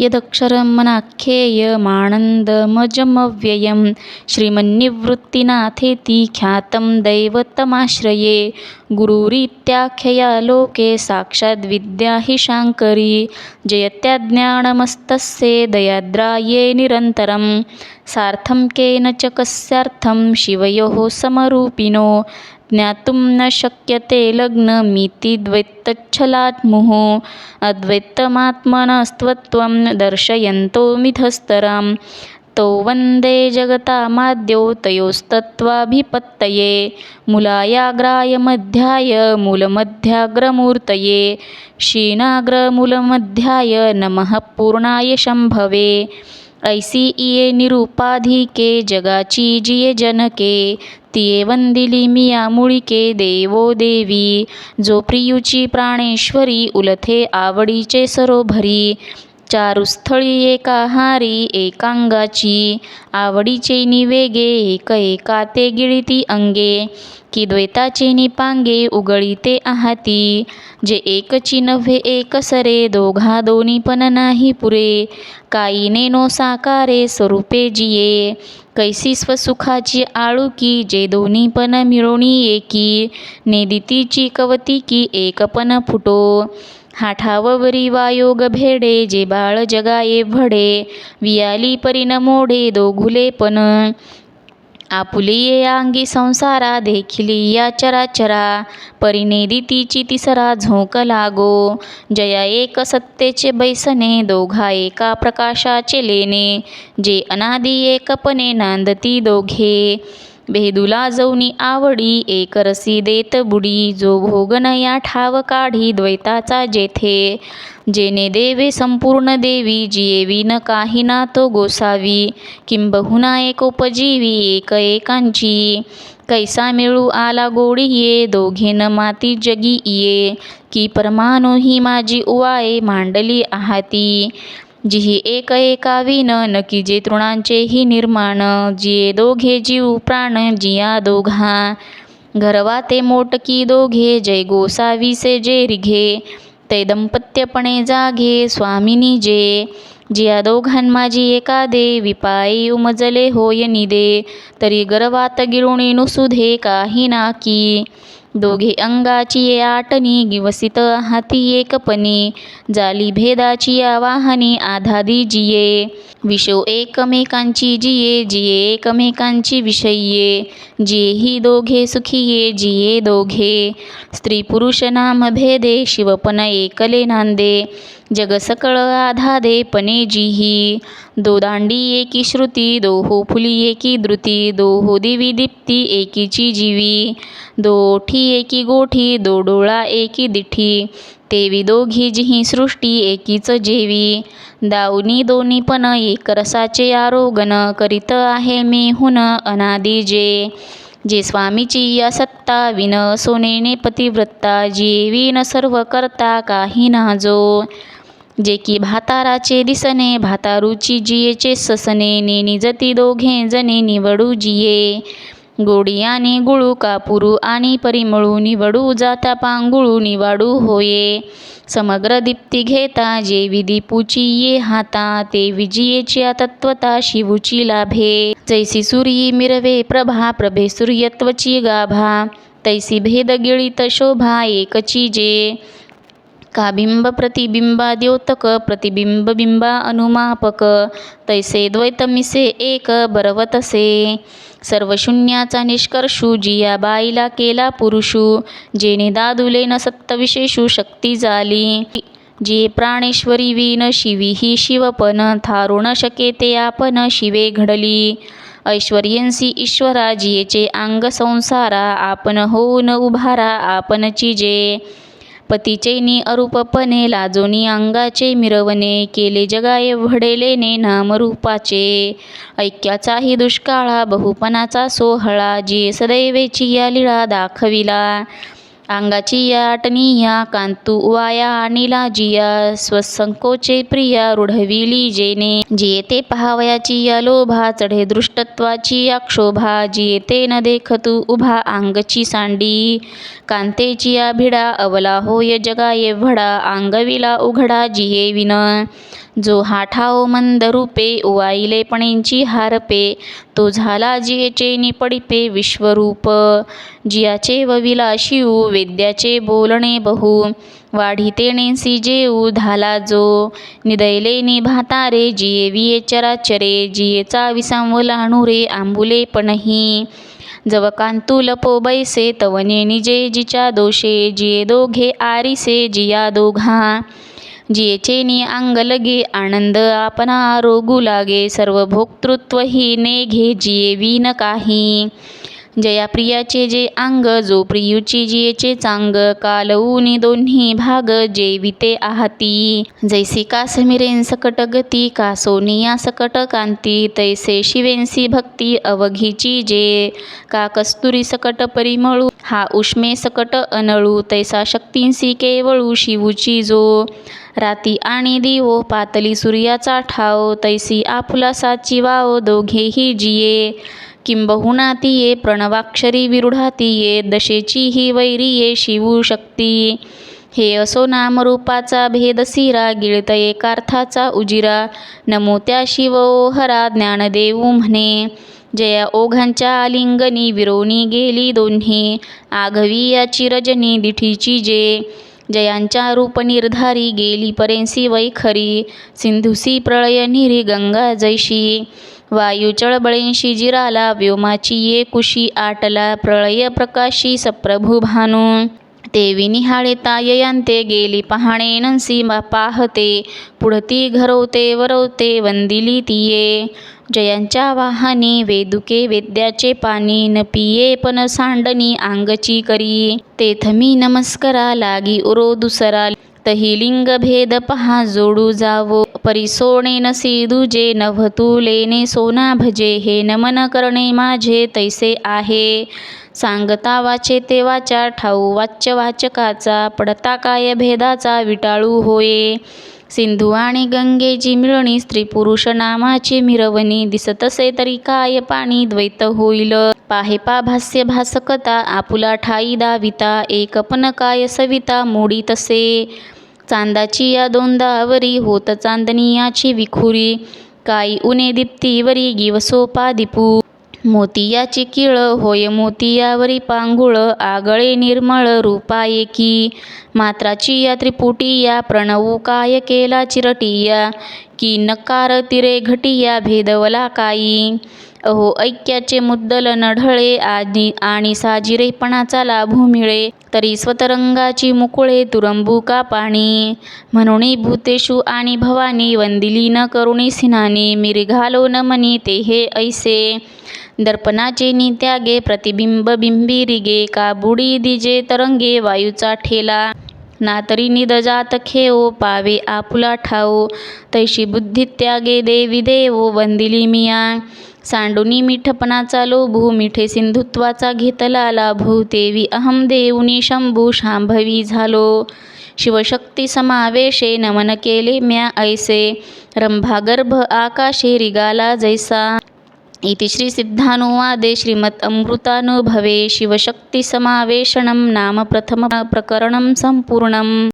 यदक्षरमनाख्येयमानन्दमजमव्ययं श्रीमन्निवृत्तिनाथेति ख्यातं दैवतमाश्रये गुरुरित्याख्यया लोके साक्षाद्विद्या हि शाङ्करी जयत्याज्ञानमस्तस्ये दयाद्राये निरन्तरं सार्थं केन च कस्यार्थं शिवयोः समरूपिणो ज्ञातुं न शक्यते लग्नमिति द्वैतच्छलात्मुः अद्वैतमात्मनस्त्वं दर्शयन्तो मिथस्तरां तौ वन्दे जगतामाद्यौ तयोस्तत्त्वाभिपत्तये। मूलायाग्राय मध्याय मूलमध्याग्रमूर्तये। क्षीणाग्रमूलमध्याय नमः पूर्णाय शम्भवे। ऐसी इये निरुपाधिके जगाची जिये जनके तिये वंदिली मिया मुळिके देवो देवी जो प्रियुची प्राणेश्वरी उलथे आवडीचे सरोभरी चारुस्थळी एकाहारी एकांगाची. आवडीचे निवेगे एक एका ते गिळिती अंगे. की द्वैताचे निपांगे उगळीते आहाती. जे एकची नव्हे एक सरे दोघा दोन्ही पण नाही पुरे. काईने नो साकारे स्वरूपे जिये. कैसी स्वसुखाची आळुकी जे दोन्ही पण मिळोणी एकी नेदितीची कवतिकी एक पण फुटो. हाठावरी वायोग भेडे जे बाळ जगाये भडे वियाली परिन मोडे दोघुले पण. आपुलिये अंगी संसारा देखिली या चराचरा परिनेदितीची तिसरा झोक लागो. जया एक सत्तेचे बैसने दोघा एका प्रकाशाचे लेणे. जे अनादी एकपणे नांदती दोघे. भेदुला जौनी आवडी एकरसी देत बुडी. जो भोगन या ठाव काढी द्वैताचा जेथे. जेने देवे संपूर्ण देवी जियेवी न काही ना तो गोसावी. किंबहुना एकोपजीवी एक एकांची. कैसा मिळू आला गोडी ये दोघेन माती जगी ये की परमानो ही माझी उवाये मांडली आहाती. जिही एक एका विन नकी जे तृणांचे ही निर्माण. जिये दोघे जीव प्राण जिया दोघा. घरवा ते मोटकी दोघे जय गोसावीसे जे रिघे. ते दंपत्यपणे जागे स्वामिनी जे. जिया दोघां माझी एका दे विपायी उमजले होय निदे. तरी गर्वात गिरुणी नुसुधे काही नाकी. दोघे अंगाची ये आटनी गिवसित हाती एकपणी जाली भेदाची आवाहनी आधादी जिये. विषो एकमेकांची जिये जिये एकमेकांची विषये जिये ही दोघे सुखिये जिये दोघे. स्त्री पुरुष नाम भेदे शिवपन एकले नांदे. जग सकळ आधादे पणे जिही. दोदांडी एकी श्रुती दोहो फुली एकी द्रुती दोहो दिवी दीप्ती एकीची जीवी. दोठी एकी गोठी दो डोळा एकी दिठी. तेवी दोघी जिही सृष्टी एकीच जेवी. दाऊनी दोन्ही पण एक रसाचे आरोगण करीत आहे मी हुन अनादी जे. जे स्वामीची या सत्ता विन सोनेने पतिव्रत्ता जेवी न सर्व करता काही ना जो. जे की भाताराचे दिसणे भातारूची जियेचे ससने नेनी जती दोघे जने निवडू जिये. गोडियाने गुळू कापुरू आणि परिमळू निवडू जाता पांगुळू निवाडू होये. समग्र दीप्ती घेता जे विधी पुची ये हाता ते विजियेची तत्वता शिवूची लाभे. जैसी सूर्यी मिरवे प्रभा प्रभे सूर्यत्वची गाभा. तैसी भेद गिळित शोभा एकची जे. का बिंब प्रतिबिंबा द्योतक प्रतिबिंब बिंबा अनुमापक तैसे द्वैतमिसे एक बरवतसे। सर्व शून्याचा निष्कर्षू जिया बाईला केला पुरुषू जेने दादुले न सत्तविशेषू शक्ती झाली जी प्राणेश्वरी विन शिवी ही शिवपन थारुण शके ते आपण शिवे घडली। ऐश्वर्यंसी ईश्वरा जियेचे अंग संसारा आपण होऊन उभारा आपणची जे पतीचे अरूपपणे लाजोनी अंगाचे मिरवणे केले जगाये वडेलेने नामरूपाचे. ऐक्याचाही दुष्काळा बहुपणाचा सोहळा जी सदैवेची या लीळा दाखविला. अंगाची या आटनिया कांतू वाया आणिला जिया स्वसंकोचे प्रिया रुढविली जेने. जियेते पहावयाची या लोभा चढे दृष्टत्वाची या क्षोभा जियेते न देखतू उभा अंगची सांडी. कांतेची या भिडा अवला होय जगा एव्हडा अंगविला उघडा जिये विन जो हा ठाव मंद रूपे उवाईले पणेंची हारपे तो झाला जियेचे निपडिपे विश्वरूप. जियाचे वविला शिऊ वेद्याचे बोलणे बहु. वाढीते नेसी जेऊ धाला जो. निदयले निभातारे जिये विये चराचरे. जियेचा विसांवलाणू रे आंबुले पणही. जव लपो बैसे तवने निजे जिच्या दोषे. जिये दोघे आरिसे जिया दोघा. जियेचे नि अंग लगे आनंद आपणा रोगू लागे सर्व भोक्तृत्व ही नेघे जिये विन काही. जया प्रियाचे जे अंग जो प्रियूची जियेचे चांग कालऊनी दोन्ही भाग जेविते आहाती. जैसी कासमिरेन सकट गती का सोनिया सकट कांती तैसे शिवेंसी भक्ती अवघीची जे का कस्तुरी सकट परिमळू हा उष्मे सकट अनळू तैसा शक्तींसी केवळू शिवूची जो. राती आणि दिवो पातली सूर्याचा ठाव तैसी आपुला साची वाव दोघेही जिये. किंबहुना ये प्रणवाक्षरी विरूढातिये दशेची ही वैरिये शिवू शक्ती हे असो नामरूपाचा भेद सिरा गिळत एकार्थाचा उजिरा. नमो त्या शिव हरा ज्ञानदेऊ म्हणे. जया ओघांच्या आलिंगनी विरोनी गेली दोन्ही. आघवी याची रजनी दिठीची जे. जयांच्या रूप निर्धारी गेली परेंसी वैखरी. सिंधुसी प्रळय निरी गंगा जैशी. वायू चळबळींशी जिराला व्योमाची ये कुशी आटला प्रळय प्रकाशी सप्रभू भानू. ते विनिहाळे ययंते गेली पहाणे नंसी पाहते. पुढती घरवते वरवते वंदिली तिये. जयांच्या वाहनी वेदुके वेद्याचे पाणी न पिये पण सांडणी आंगची करी. तेथमी नमस्करा लागी उरो दुसरा. तही लिंग भेद पहा जोडू जावो. परिसोणे नसी दुजे नभतुलेने सोना भजे. हे नमन करणे माझे तैसे आहे. सांगता वाचे ते वाचा ठाऊ वाच्य वाचकाचा. पडता काय भेदाचा विटाळू होये. सिंधू आणि गंगेची मिळणी स्त्री पुरुष नामाची मिरवणी. दिसतसे तरी काय पाणी द्वैत होईल. पाहे पा भास्य भासकता आपुला ठाई दाविता. एकपन काय सविता मोडी तसे चांदाची या दोंदावरी होत चांदनियाची विखुरी. काई उने दीप्तीवरी गिवसोपा दिपू. मोतियाची किळ होय मोतियावरी पांगुळ. आगळे निर्मळ रूपा एकी मात्राची या त्रिपुटिया प्रणवू काय केला चिरटिया. की नकार तिरे घटिया भेदवला काई. अहो ऐक्याचे मुद्दल नढळे आदी आणि साजिरेपणाचा लाभू मिळे तरी स्वतरंगाची मुकुळे तुरंबू का पाणी? म्हणून भूतेषु आणि भवानी वंदिली न करुणी सिनानी मिरिघालो मनी ते हे ऐसे. दर्पणाचे नित्यागे प्रतिबिंब बिंबिरिगे का बुडी दिजे तरंगे वायूचा ठेला? ना तरी निदजात खेओ पावे आपुला ठाओ तैशी बुद्धित्यागे देवी देवो वंदिली मिया. सांडुनी मिठपणाचा लोभू मिठे सिंधुत्वाचा घेतला लाभू तेवी अहम देऊनी शंभू शांभवी झालो. शिवशक्ती समावेशे नमन केले म्या ऐसे रंभागर्भ आकाशे रिगाला जैसा. इति श्रीसिद्धानुवादे श्रीमदमृतानुभवे श्रीमत् अमृतानुभवे शिवशक्तिसमावेशनं नाम प्रथमप्रकरणं सम्पूर्णम्